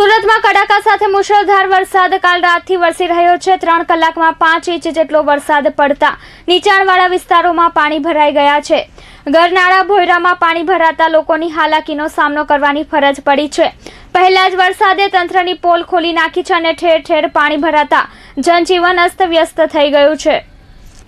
સુરતમાં કડાકા સાથે મુશળધાર વરસાદ કાલ રાતથી વરસી રહ્યો છે. ત્રણ કલાકમાં પાંચ ઇંચ જેટલો વરસાદ પડતા નીચાણવાળા વિસ્તારોમાં પાણી ભરાઈ ગયા છે. ગરનાળા, ભોયરામાં પાણી ભરાતા લોકોની હાલાકીનો સામનો કરવાની ફરજ પડી છે. પહેલા જ વરસાદે તંત્રની પોલ ખોલી નાખી છે અને ઠેર ઠેર પાણી ભરાતા જનજીવન અસ્તવ્યસ્ત થઈ ગયું છે.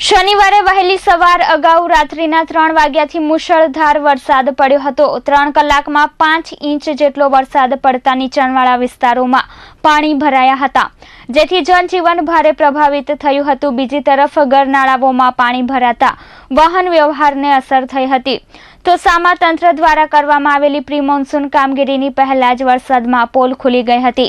શનિવારે વહેલી સવાર અગાઉ રાત્રિના ત્રણ વાગ્યાથી મુશળધાર વરસાદ પડ્યો હતો. ત્રણ કલાકમાં પાંચ ઇંચ જેટલો વરસાદ પડતા નીચાણવાળા વિસ્તારોમાં પાણી ભરાયા હતા. જેથી જનજીવન ભારે પ્રભાવિત થયું હતું. બીજી તરફ ગરનાળાઓમાં પાણી ભરાતા વાહન વ્યવહારને અસર થઈ હતી. તો સામા તંત્ર દ્વારા કરવામાં આવેલી પ્રી મોન્સૂન કામગીરીની પહેલા જ વરસાદમાં પોલ ખુલી ગઈ હતી.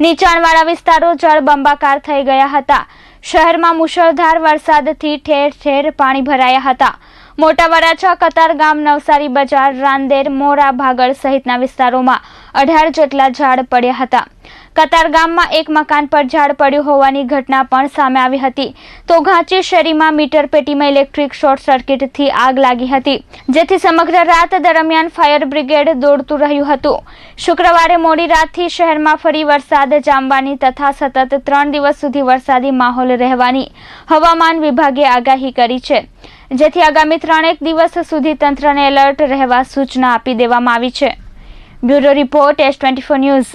નીચાણવાળા વિસ્તારો જળબંબાકાર થઈ ગયા હતા. શહેરમાં મુશળધાર વરસાદથી ઠેર ઠેર પાણી ભરાયા હતા. મોટા વરાછા કતારગામ નવસારી બજાર, રાંદેર, મોરા, ભાગળ સહિતના વિસ્તારોમાં અઢાર જેટલા ઝાડ પડ્યા હતા. કતારગામમાં એક મકાન પર ઝાડ પડ્યું હોવાની ઘટના પણ સામે આવી હતી. તો ઘાંચી શેરીમાં મીટર પેટીમાં ઇલેક્ટ્રિક શોર્ટ સર્કિટથી આગ લાગી હતી, જેથી સમગ્ર રાત દરમિયાન ફાયર બ્રિગેડ દોડતું રહ્યું હતું. શુક્રવારે મોડી રાતથી શહેરમાં ફરી વરસાદ જામવાની તથા સતત ત્રણ દિવસ સુધી વરસાદી માહોલ રહેવાની હવામાન વિભાગે આગાહી કરી છે, જેથી આગામી ત્રણેક દિવસ સુધી તંત્રને એલર્ટ રહેવા સૂચના આપી દેવામાં આવી છે. Bureau report S twenty news.